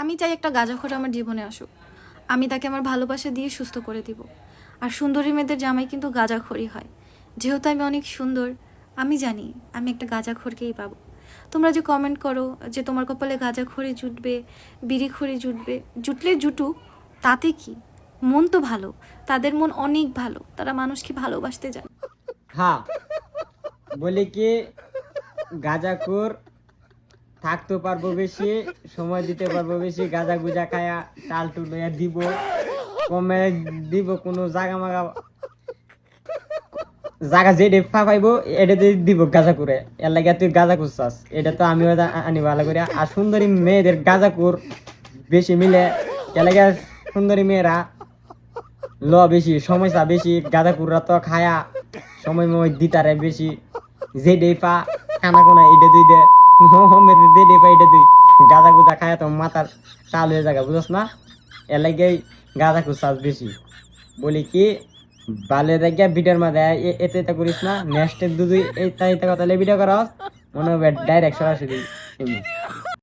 আমি চাই একটা গাঁজাখোর আমার জীবনে আসুক। আমি তাকে আমার ভালোবাসা দিয়ে সুস্থ করে দিব। আর সুন্দরী মেয়েদের জামাই কিন্তু গাঁজাখড়ি হয়। যেহেতু আমি অনেক সুন্দর, আমি জানি আমি একটা গাঁজাখোরকেই পাবো। তোমরা যে কমেন্ট করো যে তোমার কপালে গাঁজাখড়ি জুটবে বিড়িখড়ি জুটবে, জুটলে জুটুক, তাতে কি? মন তো ভালো, তাদের মন অনেক ভালো, তারা মানুষকে ভালোবাসতে জানে? হ্যাঁ বলি কি গাঁজাখোর থাকতে পারব বেশি, সময় দিতে পারব বেশি, গাঁজা গুজা খায়া টাল টুল দিব, কমে দিব কোনো জাগা মাগা। জাগা যেটা ফা পাইবো এটা দিয়ে দিব গাঁজা করে এর লাগে তুই গাঁজা করছাস এটা তো আমিও আনি ভালো করে। আর সুন্দরী মেয়েদের গাঁজা কর বেশি মিলে, এর লাগে সুন্দরী মেয়েরা ল বেশি সমস্যা বেশি গাঁদা কুড়া তো খায়া, সময় ময় দিতারে বেশি। যে ডে পা খানা কোনা এটা দুই দে। গাঁদা গুজা খায় তো মাথার চাল হয়ে যাবে বুঝছ না? এর লাগে গাঁদা কুচাস বেশি। বলি কি বালে দেখিয়া ভিডিওর মাঝে এতে এটা করিস না, নেক্সট দুই এই কথা ভিডিও করা মনে হবে ডাইরেক্ট সরাসরি।